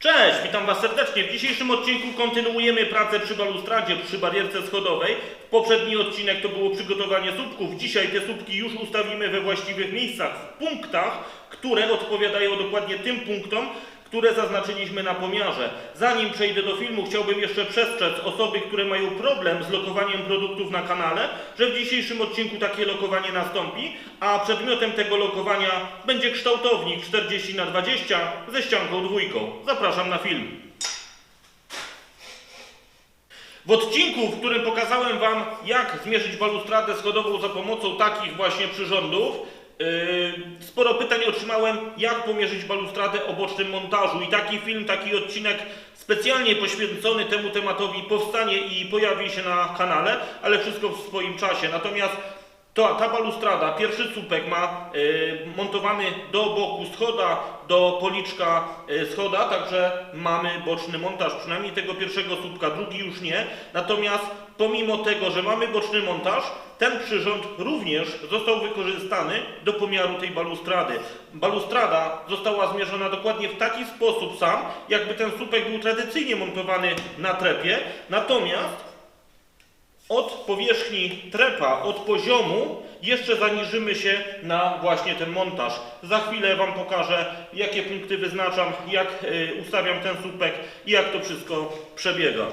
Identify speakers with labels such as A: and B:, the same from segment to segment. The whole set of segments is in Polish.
A: Cześć, witam Was serdecznie. W dzisiejszym odcinku kontynuujemy pracę przy balustradzie, przy barierce schodowej. Poprzedni odcinek to było przygotowanie słupków. Dzisiaj te słupki już ustawimy we właściwych miejscach, w punktach, które odpowiadają dokładnie tym punktom, które zaznaczyliśmy na pomiarze. Zanim przejdę do filmu, chciałbym jeszcze przestrzec osoby, które mają problem z lokowaniem produktów na kanale, że w dzisiejszym odcinku takie lokowanie nastąpi, a przedmiotem tego lokowania będzie kształtownik 40 na 20 ze ścianką dwójką. Zapraszam na film. W odcinku, w którym pokazałem Wam, jak zmierzyć balustradę schodową za pomocą takich właśnie przyrządów, sporo pytań otrzymałem, jak pomierzyć balustradę o bocznym montażu. I taki film, taki odcinek specjalnie poświęcony temu tematowi powstanie i pojawi się na kanale, ale wszystko w swoim czasie. Natomiast to, ta balustrada, pierwszy słupek ma y, montowany do boku schoda, do policzka y, schoda, także mamy boczny montaż, przynajmniej tego pierwszego słupka, drugi już nie. Natomiast pomimo tego, że mamy boczny montaż, ten przyrząd również został wykorzystany do pomiaru tej balustrady. Balustrada została zmierzona dokładnie w taki sposób sam, jakby ten słupek był tradycyjnie montowany na trepie, natomiast od powierzchni trepa, od poziomu jeszcze zaniżymy się na właśnie ten montaż. Za chwilę Wam pokażę, jakie punkty wyznaczam, jak y, ustawiam ten słupek i jak to wszystko przebiega.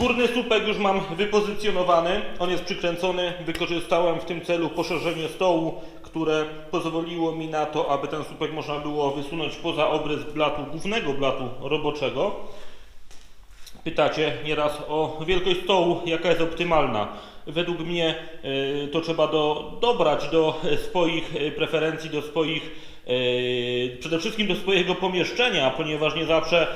A: Górny słupek już mam wypozycjonowany, on jest przykręcony. Wykorzystałem w tym celu poszerzenie stołu, które pozwoliło mi na to, aby ten słupek można było wysunąć poza obrys blatu, głównego blatu roboczego. Pytacie nieraz o wielkość stołu, jaka jest optymalna. Według mnie y, to trzeba do, dobrać do swoich preferencji, do swoich, przede wszystkim do swojego pomieszczenia, ponieważ nie zawsze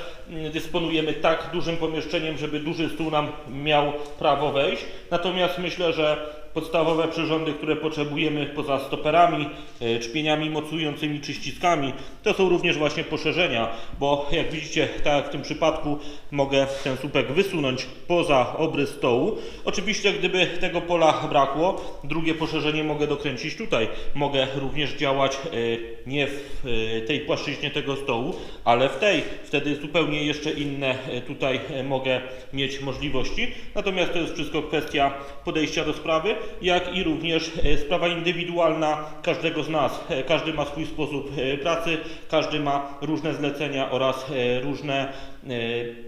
A: y, dysponujemy tak dużym pomieszczeniem, żeby duży stół nam miał prawo wejść. Natomiast myślę, że podstawowe przyrządy, które potrzebujemy poza stoperami, y, czpieniami mocującymi czy ściskami, to są również właśnie poszerzenia, bo jak widzicie, tak jak w tym przypadku, mogę ten słupek wysunąć poza obrys stołu. Oczywiście, gdyby tego pola brakło, drugie poszerzenie mogę dokręcić tutaj. Mogę również działać y, nie w y, tej płaszczyźnie tego stołu, ale w tej. Wtedy zupełnie jeszcze inne tutaj mogę mieć możliwości. Natomiast to jest wszystko kwestia podejścia do sprawy, jak i również e, sprawa indywidualna każdego z nas. E, Każdy ma swój sposób e, pracy, każdy ma różne zlecenia oraz różne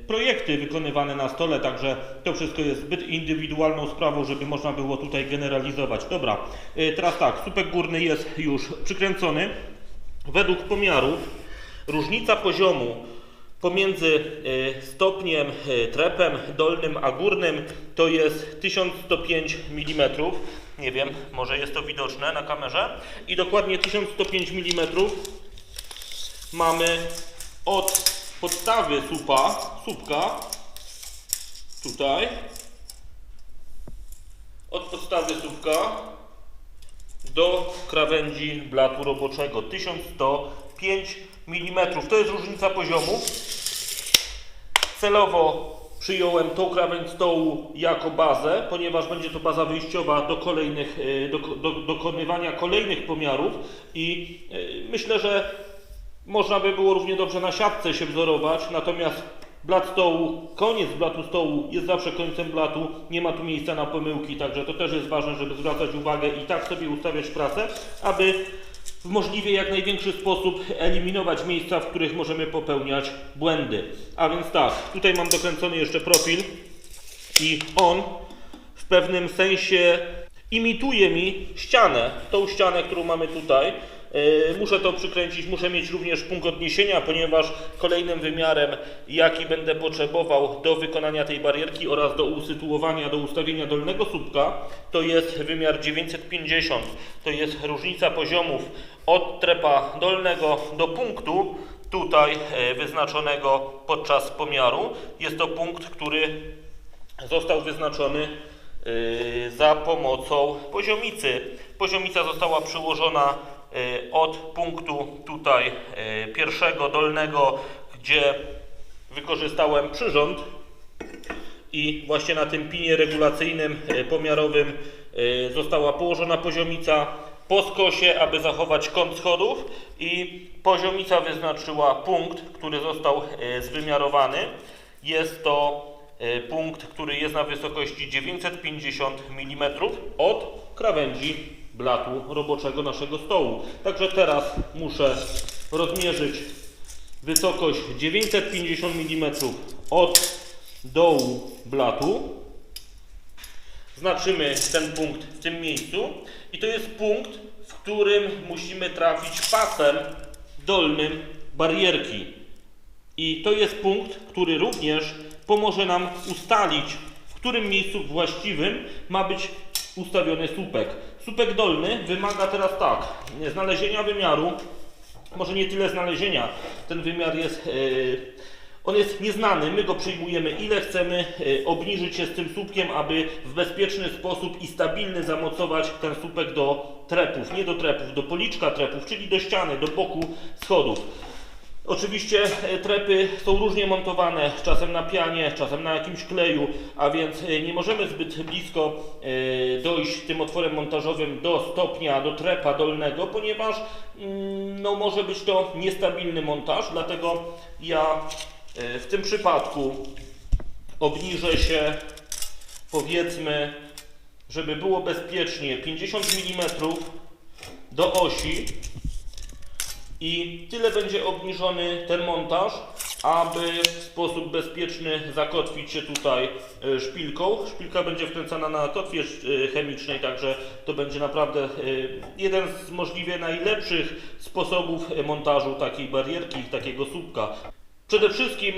A: projekty wykonywane na stole, także to wszystko jest zbyt indywidualną sprawą, żeby można było tutaj generalizować. Dobra, teraz tak, słupek górny jest już przykręcony. Według pomiarów różnica poziomu pomiędzy e, stopniem e, trepem dolnym a górnym to jest 1105 mm. Nie wiem, może jest to widoczne na kamerze. I dokładnie 1105 mm mamy od podstawy słupa, słupka tutaj od podstawy słupka do krawędzi blatu roboczego 1105 mm. To jest różnica poziomu. Celowo przyjąłem tą krawędź stołu jako bazę, ponieważ będzie to baza wyjściowa do kolejnych, e, do, do, dokonywania kolejnych pomiarów i e, myślę, że można by było równie dobrze na siatce się wzorować, natomiast blat stołu, koniec blatu stołu jest zawsze końcem blatu, nie ma tu miejsca na pomyłki, także to też jest ważne, żeby zwracać uwagę i tak sobie ustawiać pracę, aby w możliwie jak największy sposób eliminować miejsca, w których możemy popełniać błędy. A więc tak, tutaj mam dokręcony jeszcze profil i on w pewnym sensie imituje mi ścianę, tą ścianę, którą mamy tutaj. Yy, Muszę to przykręcić, muszę mieć również punkt odniesienia, ponieważ kolejnym wymiarem, jaki będę potrzebował do wykonania tej barierki oraz do usytuowania, do ustawienia dolnego słupka, to jest wymiar 950. To jest różnica poziomów od trepa dolnego do punktu, tutaj e, wyznaczonego podczas pomiaru. Jest to punkt, który został wyznaczony y, za pomocą poziomicy. Poziomica została przyłożona od punktu tutaj y, pierwszego dolnego, gdzie wykorzystałem przyrząd i właśnie na tym pinie regulacyjnym y, pomiarowym y, została położona poziomica po skosie, aby zachować kąt schodów i poziomica wyznaczyła punkt, który został y, zwymiarowany. Jest to y, punkt, który jest na wysokości 950 mm od krawędzi blatu roboczego naszego stołu. Także teraz muszę rozmierzyć wysokość 950 mm od dołu blatu. Znaczymy ten punkt w tym miejscu i to jest punkt, w którym musimy trafić pasem dolnym barierki. I to jest punkt, który również pomoże nam ustalić, w którym miejscu właściwym ma być ustawiony słupek. Słupek dolny wymaga teraz tak, znalezienia wymiaru, może nie tyle znalezienia, ten wymiar jest, yy, on jest nieznany, my go przyjmujemy ile chcemy, yy, obniżyć się z tym słupkiem, aby w bezpieczny sposób i stabilny zamocować ten słupek do trepów, nie do trepów, do policzka trepów, czyli do ściany, do boku schodów. Oczywiście e, trepy są różnie montowane, czasem na pianie, czasem na jakimś kleju, a więc e, nie możemy zbyt blisko e, dojść tym otworem montażowym do stopnia, do trepa dolnego, ponieważ mm, no, może być to niestabilny montaż, dlatego ja w tym przypadku obniżę się powiedzmy, żeby było bezpiecznie 50 mm do osi i tyle będzie obniżony ten montaż, aby w sposób bezpieczny zakotwić się tutaj e, szpilką. Szpilka będzie wkręcana na kotwie e, chemicznej, także to będzie naprawdę e, jeden z możliwie najlepszych sposobów montażu takiej barierki, takiego słupka. Przede wszystkim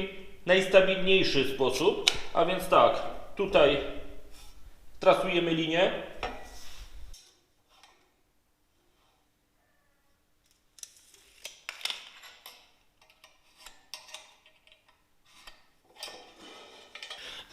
A: najstabilniejszy sposób, a więc tak, tutaj trasujemy linię,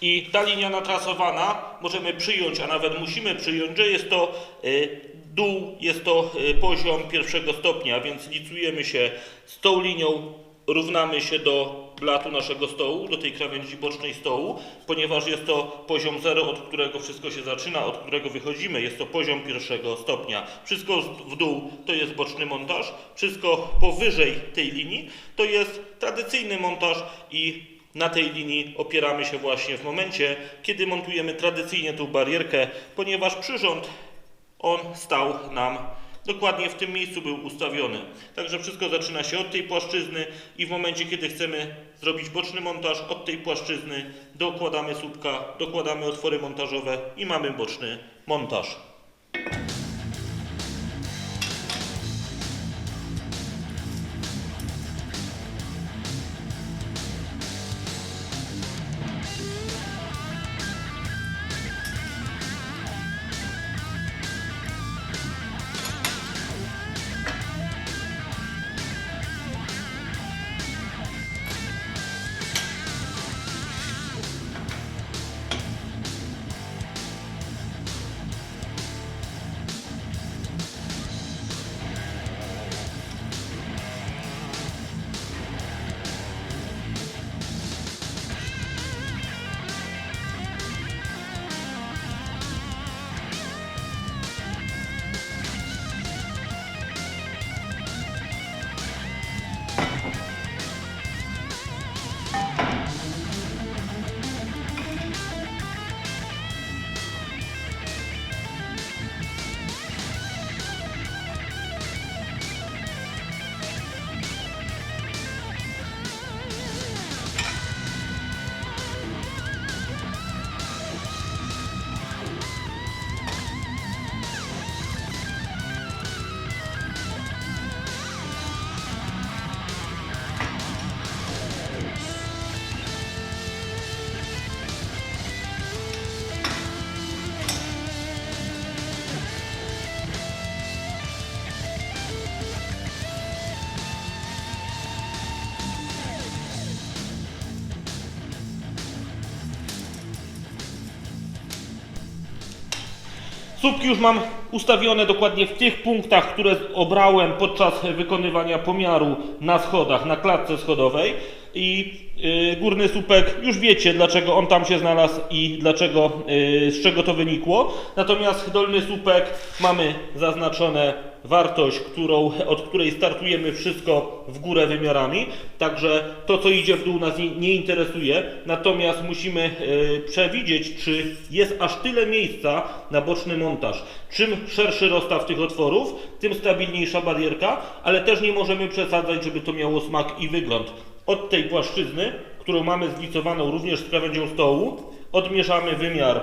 A: I ta linia natrasowana możemy przyjąć, a nawet musimy przyjąć, że jest to y, dół, jest to y, poziom pierwszego stopnia, więc licujemy się z tą linią, równamy się do blatu naszego stołu, do tej krawędzi bocznej stołu, ponieważ jest to poziom 0, od którego wszystko się zaczyna, od którego wychodzimy, jest to poziom pierwszego stopnia. Wszystko w dół to jest boczny montaż, wszystko powyżej tej linii to jest tradycyjny montaż i na tej linii opieramy się właśnie w momencie, kiedy montujemy tradycyjnie tą barierkę, ponieważ przyrząd on stał nam dokładnie w tym miejscu był ustawiony. Także wszystko zaczyna się od tej płaszczyzny i w momencie, kiedy chcemy zrobić boczny montaż, od tej płaszczyzny dokładamy słupka, dokładamy otwory montażowe i mamy boczny montaż. Słupki już mam ustawione dokładnie w tych punktach, które obrałem podczas wykonywania pomiaru na schodach, na klatce schodowej. I y, górny słupek, już wiecie dlaczego on tam się znalazł i dlaczego, y, z czego to wynikło. Natomiast dolny słupek mamy zaznaczone wartość, którą, od której startujemy wszystko w górę wymiarami. Także to, co idzie w dół nas nie, interesuje. Natomiast musimy y, przewidzieć, czy jest aż tyle miejsca na boczny montaż. Czym szerszy rozstaw tych otworów, tym stabilniejsza barierka, ale też nie możemy przesadzać, żeby to miało smak i wygląd. Od tej płaszczyzny, którą mamy zlicowaną również z krawędzią stołu, odmierzamy wymiar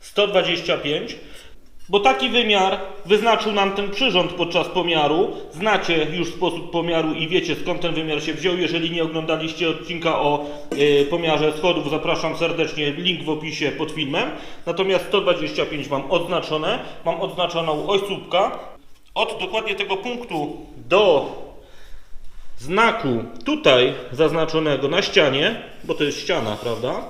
A: 125, bo taki wymiar wyznaczył nam ten przyrząd podczas pomiaru. Znacie już sposób pomiaru i wiecie skąd ten wymiar się wziął. Jeżeli nie oglądaliście odcinka o y, pomiarze schodów, zapraszam serdecznie, link w opisie pod filmem. Natomiast 125 mam odznaczone, mam odznaczoną oś słupka. Od dokładnie tego punktu do znaku tutaj zaznaczonego na ścianie, bo to jest ściana, prawda?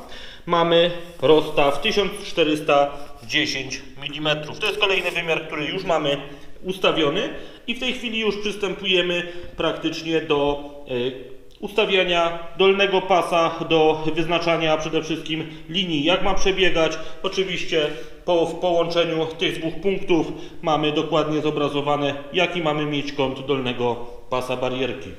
A: Mamy rozstaw 1410 mm. To jest kolejny wymiar, który już mamy ustawiony i w tej chwili już przystępujemy praktycznie do e, ustawiania dolnego pasa, do wyznaczania przede wszystkim linii, jak ma przebiegać. Oczywiście po, w połączeniu tych dwóch punktów mamy dokładnie zobrazowane, jaki mamy mieć kąt dolnego pasa barierki.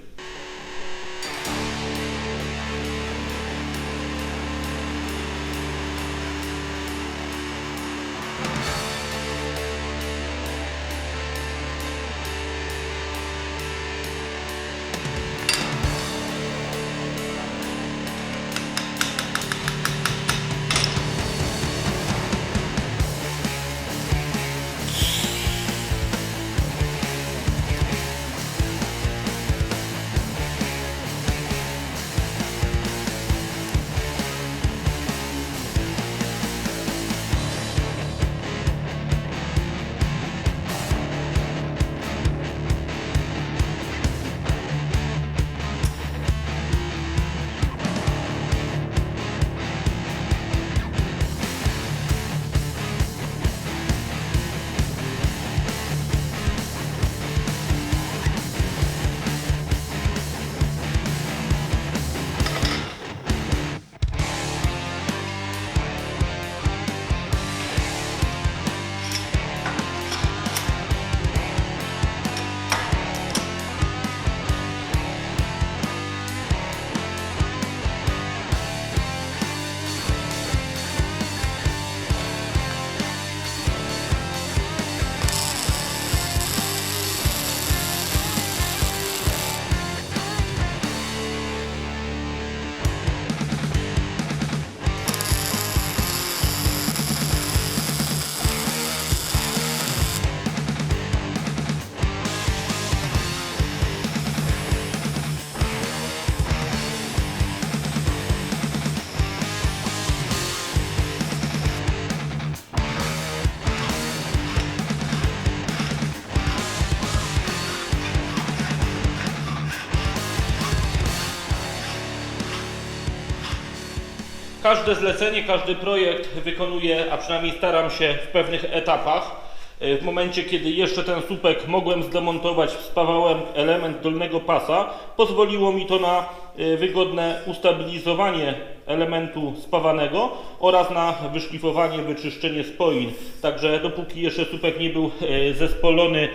A: Każde zlecenie, każdy projekt wykonuję, a przynajmniej staram się w pewnych etapach. E, W momencie, kiedy jeszcze ten słupek mogłem zdemontować, spawałem element dolnego pasa, pozwoliło mi to na e, wygodne ustabilizowanie elementu spawanego oraz na wyszlifowanie, wyczyszczenie spoin. Także dopóki jeszcze słupek nie był e, zespolony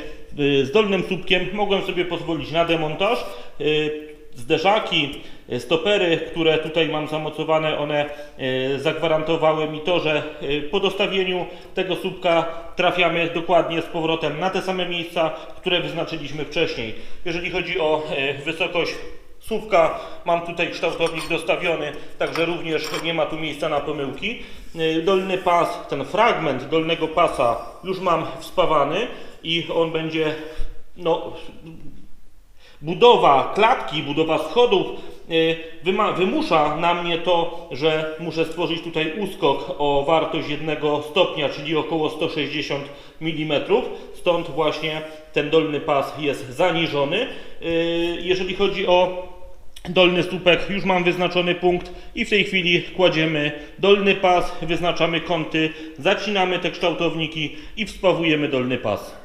A: z dolnym słupkiem, mogłem sobie pozwolić na demontaż. Zderzaki, stopery, które tutaj mam zamocowane, one e, zagwarantowały mi to, że e, po dostawieniu tego słupka trafiamy dokładnie z powrotem na te same miejsca, które wyznaczyliśmy wcześniej. Jeżeli chodzi o e, wysokość słupka, mam tutaj kształtownik dostawiony, także również nie ma tu miejsca na pomyłki. E, Dolny pas, ten fragment dolnego pasa już mam wspawany i on będzie no, budowa klatki, budowa schodów wymusza na mnie to, że muszę stworzyć tutaj uskok o wartość jednego stopnia, czyli około 160 mm. Stąd właśnie ten dolny pas jest zaniżony. Y, Jeżeli chodzi o dolny słupek, już mam wyznaczony punkt i w tej chwili kładziemy dolny pas, wyznaczamy kąty, zacinamy te kształtowniki i wspawujemy dolny pas.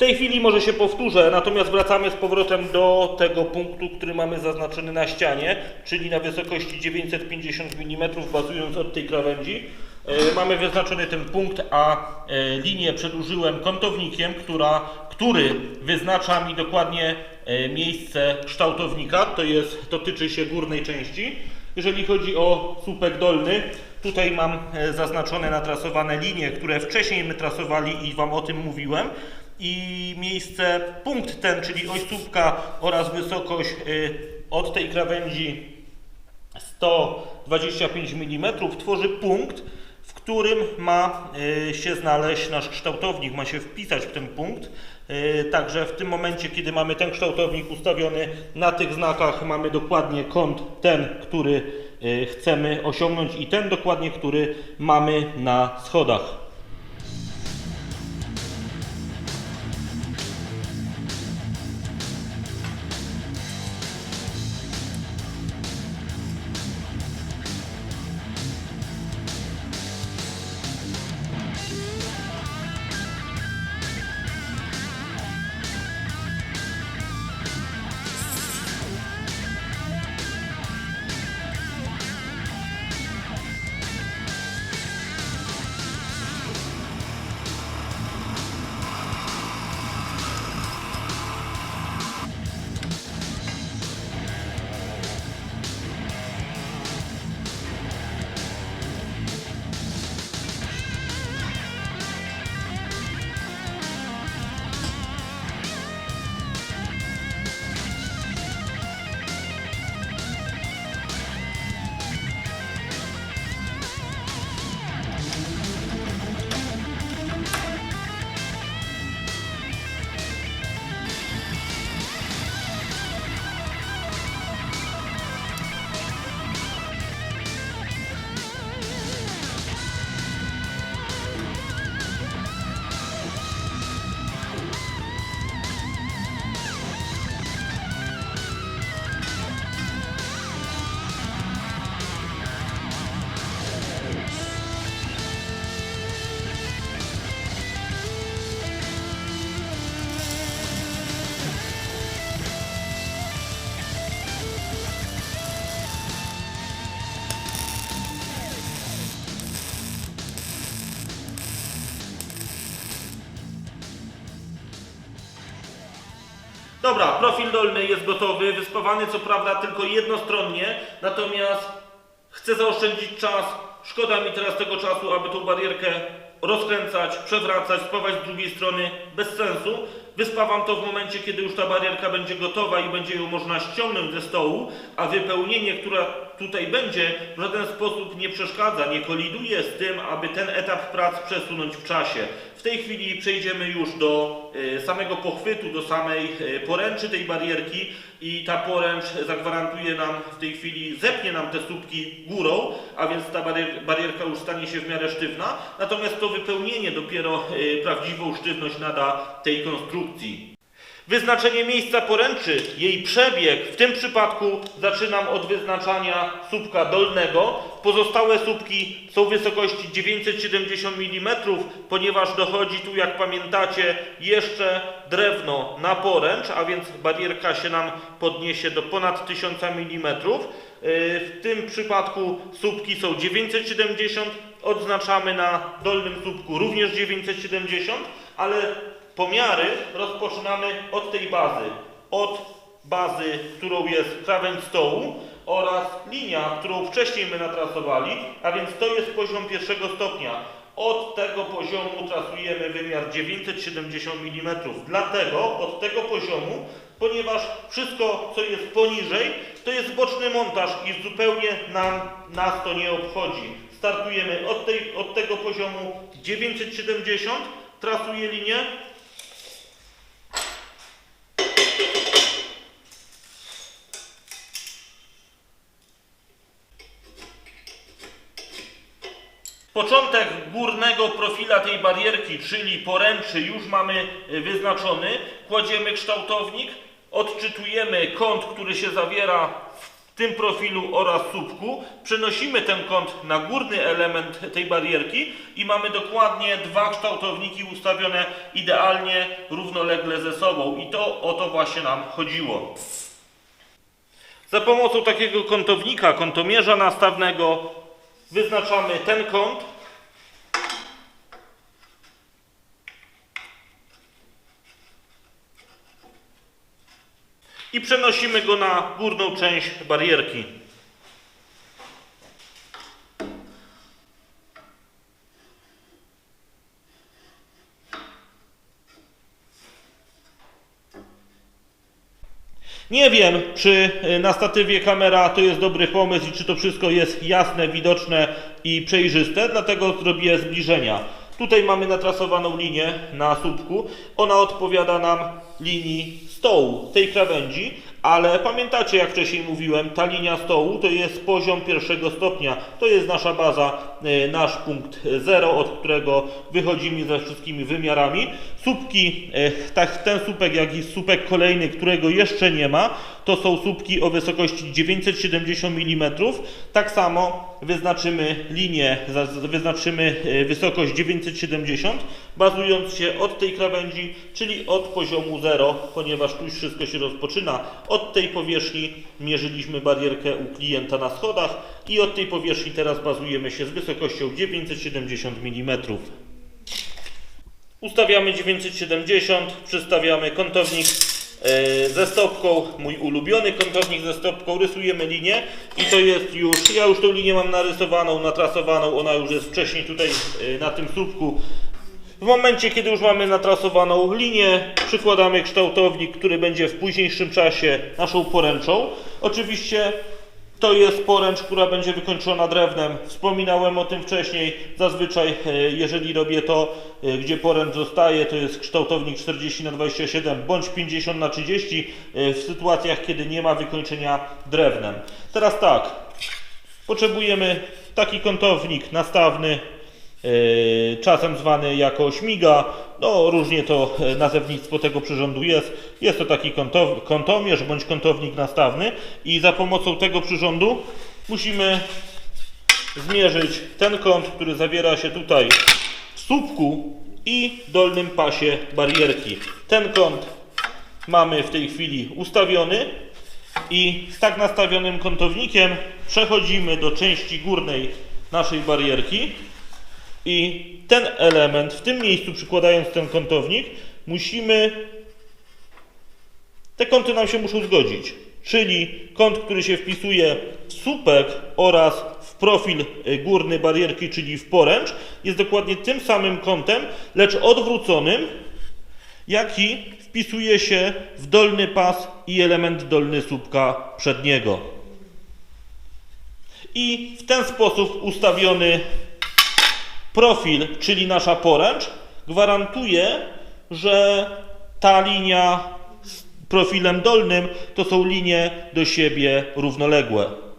A: Tej chwili może się powtórzę, natomiast wracamy z powrotem do tego punktu, który mamy zaznaczony na ścianie, czyli na wysokości 950 mm, bazując od tej krawędzi. E, Mamy wyznaczony ten punkt, a e, linię przedłużyłem kątownikiem, która, który wyznacza mi dokładnie e, miejsce kształtownika, to jest, dotyczy się górnej części. Jeżeli chodzi o słupek dolny, tutaj mam zaznaczone, natrasowane linie, które wcześniej my trasowali i Wam o tym mówiłem i miejsce, punkt ten, czyli oś oraz wysokość y, od tej krawędzi 125 mm tworzy punkt, w którym ma y, się znaleźć nasz kształtownik, ma się wpisać w ten punkt. Y, Także w tym momencie, kiedy mamy ten kształtownik ustawiony na tych znakach, mamy dokładnie kąt ten, który chcemy osiągnąć i ten dokładnie, który mamy na schodach. Dobra, profil dolny jest gotowy, wyspawany co prawda tylko jednostronnie, natomiast chcę zaoszczędzić czas. Szkoda mi teraz tego czasu, aby tą barierkę rozkręcać, przewracać, spawać z drugiej strony, bez sensu. Wyspawam to w momencie, kiedy już ta barierka będzie gotowa i będzie ją można ściągnąć ze stołu, a wypełnienie, które tutaj będzie, w żaden sposób nie przeszkadza, nie koliduje z tym, aby ten etap prac przesunąć w czasie. W tej chwili przejdziemy już do e, samego pochwytu, do samej e, poręczy tej barierki i ta poręcz zagwarantuje nam w tej chwili, zepnie nam te słupki górą, a więc ta barier, barierka już stanie się w miarę sztywna, natomiast to wypełnienie dopiero e, prawdziwą sztywność nada tej konstrukcji. Wyznaczenie miejsca poręczy, jej przebieg, w tym przypadku zaczynam od wyznaczania słupka dolnego. Pozostałe słupki są wysokości 970 mm, ponieważ dochodzi tu, jak pamiętacie, jeszcze drewno na poręcz, a więc barierka się nam podniesie do ponad 1000 mm. W tym przypadku słupki są 970, odznaczamy na dolnym słupku również 970, ale pomiary rozpoczynamy od tej bazy. Od bazy, którą jest krawędź stołu oraz linia, którą wcześniej my natrasowali, a więc to jest poziom pierwszego stopnia. Od tego poziomu trasujemy wymiar 970 mm. Dlatego od tego poziomu, ponieważ wszystko, co jest poniżej, to jest boczny montaż i zupełnie nam nas to nie obchodzi. Startujemy od, tej, od tego poziomu 970, trasuję linię, Początek górnego profila tej barierki, czyli poręczy, już mamy y, wyznaczony. Kładziemy kształtownik, odczytujemy kąt, który się zawiera w tym profilu oraz słupku. Przenosimy ten kąt na górny element tej barierki i mamy dokładnie dwa kształtowniki ustawione idealnie równolegle ze sobą. I to o to właśnie nam chodziło. Za pomocą takiego kątownika, kątomierza nastawnego wyznaczamy ten kąt. I przenosimy go na górną część barierki. Nie wiem, czy y, na statywie kamera to jest dobry pomysł i czy to wszystko jest jasne, widoczne i przejrzyste, dlatego zrobię zbliżenia. Tutaj mamy natrasowaną linię na słupku. Ona odpowiada nam linii stołu, tej krawędzi, ale pamiętacie, jak wcześniej mówiłem, ta linia stołu to jest poziom pierwszego stopnia. To jest nasza baza, y, nasz punkt zero, od którego wychodzimy ze wszystkimi wymiarami. Słupki, y, tak ten słupek, jak i słupek kolejny, którego jeszcze nie ma, to są słupki o wysokości 970 mm. Tak samo wyznaczymy linię, wyznaczymy y, wysokość 970, bazując się od tej krawędzi, czyli od poziomu 0, ponieważ tu już wszystko się rozpoczyna. Od tej powierzchni mierzyliśmy barierkę u klienta na schodach i od tej powierzchni teraz bazujemy się z wysokością 970 mm. Ustawiamy 970, przystawiamy kątownik e, ze stopką, mój ulubiony kątownik ze stopką, rysujemy linię i to jest już, ja już tą linię mam narysowaną, natrasowaną, ona już jest wcześniej tutaj e, na tym słupku. W momencie, kiedy już mamy natrasowaną linię, przykładamy kształtownik, który będzie w późniejszym czasie naszą poręczą. Oczywiście to jest poręcz, która będzie wykończona drewnem. Wspominałem o tym wcześniej. Zazwyczaj, e, jeżeli robię to, e, gdzie poręcz zostaje, to jest kształtownik 40 na 27 bądź 50 na 30 e, w sytuacjach, kiedy nie ma wykończenia drewnem. Teraz tak, potrzebujemy taki kątownik nastawny, czasem zwany jako śmiga. No, różnie to e, nazewnictwo tego przyrządu jest. Jest to taki kątomierz bądź kątownik nastawny i za pomocą tego przyrządu musimy zmierzyć ten kąt, który zawiera się tutaj w słupku i dolnym pasie barierki. Ten kąt mamy w tej chwili ustawiony i z tak nastawionym kątownikiem przechodzimy do części górnej naszej barierki i ten element, w tym miejscu przykładając ten kątownik, musimy te kąty nam się muszą zgodzić. Czyli kąt, który się wpisuje w słupek oraz w profil y, górny barierki, czyli w poręcz, jest dokładnie tym samym kątem, lecz odwróconym, jaki wpisuje się w dolny pas i element dolny słupka przedniego. I w ten sposób ustawiony profil, czyli nasza poręcz, gwarantuje, że ta linia z profilem dolnym to są linie do siebie równoległe.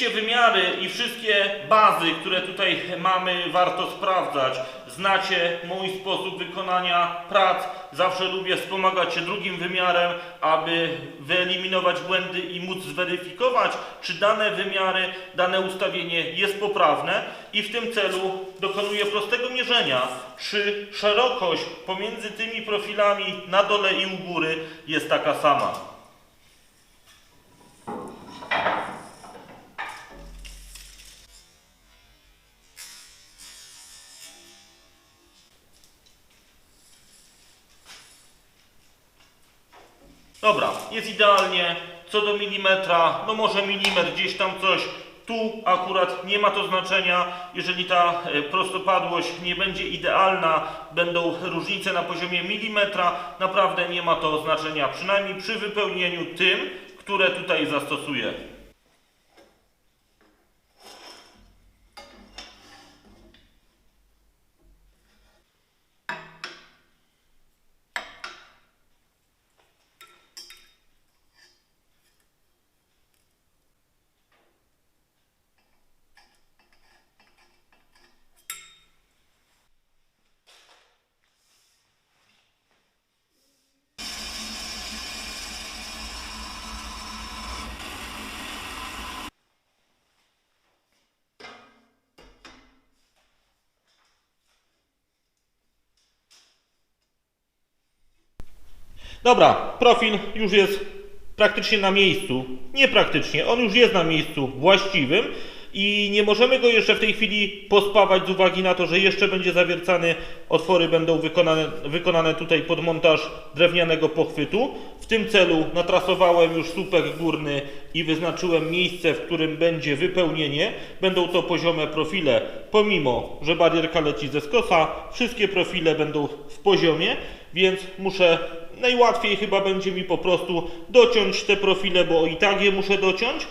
A: Oczywiście wymiary i wszystkie bazy, które tutaj mamy, warto sprawdzać. Znacie mój sposób wykonania prac. Zawsze lubię wspomagać się drugim wymiarem, aby wyeliminować błędy i móc zweryfikować, czy dane wymiary, dane ustawienie jest poprawne. I w tym celu dokonuję prostego mierzenia, czy szerokość pomiędzy tymi profilami na dole i u góry jest taka sama. Dobra, jest idealnie. Co do milimetra, no może milimetr gdzieś tam coś. Tu akurat nie ma to znaczenia. Jeżeli ta e, prostopadłość nie będzie idealna, będą różnice na poziomie milimetra, naprawdę nie ma to znaczenia. Przynajmniej przy wypełnieniu tym, które tutaj zastosuję. Dobra, profil już jest praktycznie na miejscu. Nie praktycznie, on już jest na miejscu właściwym i nie możemy go jeszcze w tej chwili pospawać z uwagi na to, że jeszcze będzie zawiercany. Otwory będą wykonane, wykonane tutaj pod montaż drewnianego pochwytu. W tym celu natrasowałem już słupek górny i wyznaczyłem miejsce, w którym będzie wypełnienie. Będą to poziome profile, pomimo, że barierka leci ze skosa, wszystkie profile będą w poziomie, więc muszę najłatwiej chyba będzie mi po prostu dociąć te profile, bo i tak je muszę dociąć.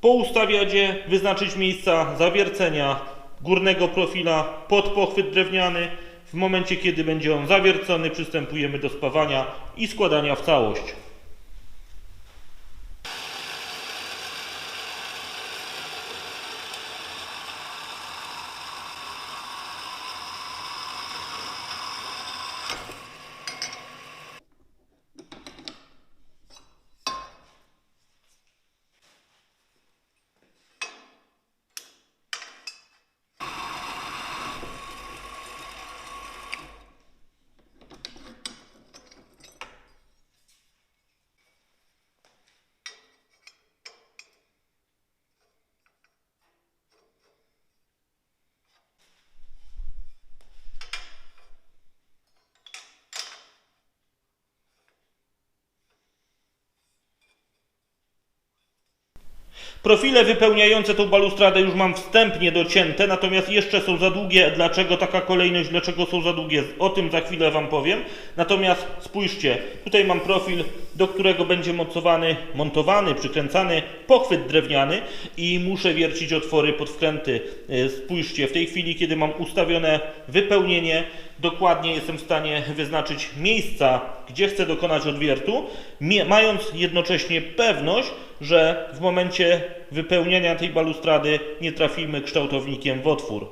A: Poustawiać je, wyznaczyć miejsca zawiercenia górnego profila pod pochwyt drewniany. W momencie, kiedy będzie on zawiercony, przystępujemy do spawania i składania w całość. Profile wypełniające tą balustradę już mam wstępnie docięte, natomiast jeszcze są za długie. Dlaczego taka kolejność, dlaczego są za długie? O tym za chwilę Wam powiem. Natomiast spójrzcie, tutaj mam profil, do którego będzie mocowany, montowany, przykręcany pochwyt drewniany i muszę wiercić otwory pod wkręty. Yy, Spójrzcie, w tej chwili, kiedy mam ustawione wypełnienie, dokładnie jestem w stanie wyznaczyć miejsca, gdzie chcę dokonać odwiertu, mając jednocześnie pewność, że w momencie wypełniania tej balustrady nie trafimy kształtownikiem w otwór.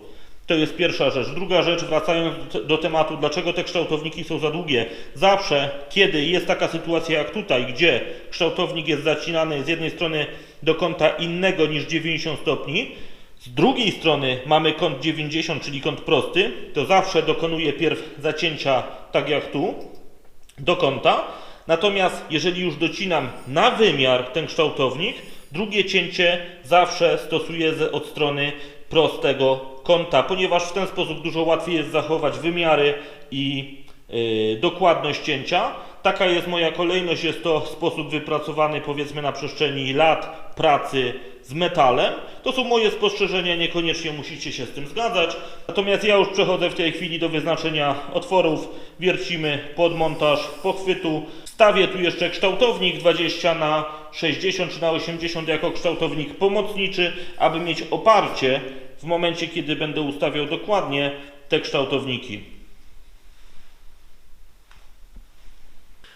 A: To jest pierwsza rzecz. Druga rzecz, wracając do tematu, dlaczego te kształtowniki są za długie. Zawsze, kiedy jest taka sytuacja jak tutaj, gdzie kształtownik jest zacinany z jednej strony do kąta innego niż 90 stopni, z drugiej strony mamy kąt 90, czyli kąt prosty, to zawsze dokonuję pierw zacięcia, tak jak tu, do kąta. Natomiast jeżeli już docinam na wymiar ten kształtownik, drugie cięcie zawsze stosuję od strony prostego kąta, ponieważ w ten sposób dużo łatwiej jest zachować wymiary i yy, dokładność cięcia. Taka jest moja kolejność, jest to sposób wypracowany powiedzmy na przestrzeni lat pracy z metalem. To są moje spostrzeżenia, niekoniecznie musicie się z tym zgadzać. Natomiast ja już przechodzę w tej chwili do wyznaczenia otworów. Wiercimy pod montaż pochwytu. Stawię tu jeszcze kształtownik 20 na 60 czy na 80 jako kształtownik pomocniczy, aby mieć oparcie w momencie, kiedy będę ustawiał dokładnie te kształtowniki.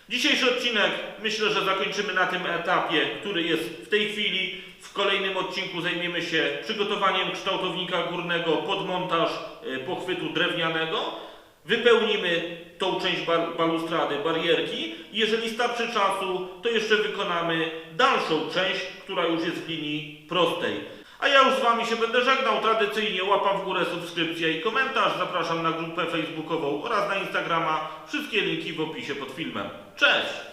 A: Dzisiejszy odcinek myślę, że zakończymy na tym etapie, który jest w tej chwili. W kolejnym odcinku zajmiemy się przygotowaniem kształtownika górnego pod montaż e, pochwytu drewnianego. Wypełnimy tą część bal- balustrady, barierki. Jeżeli starczy czasu, to jeszcze wykonamy dalszą część, która już jest w linii prostej. A ja już z Wami się będę żegnał. Tradycyjnie łapa w górę, subskrypcja i komentarz. Zapraszam na grupę facebookową oraz na Instagrama. Wszystkie linki w opisie pod filmem. Cześć!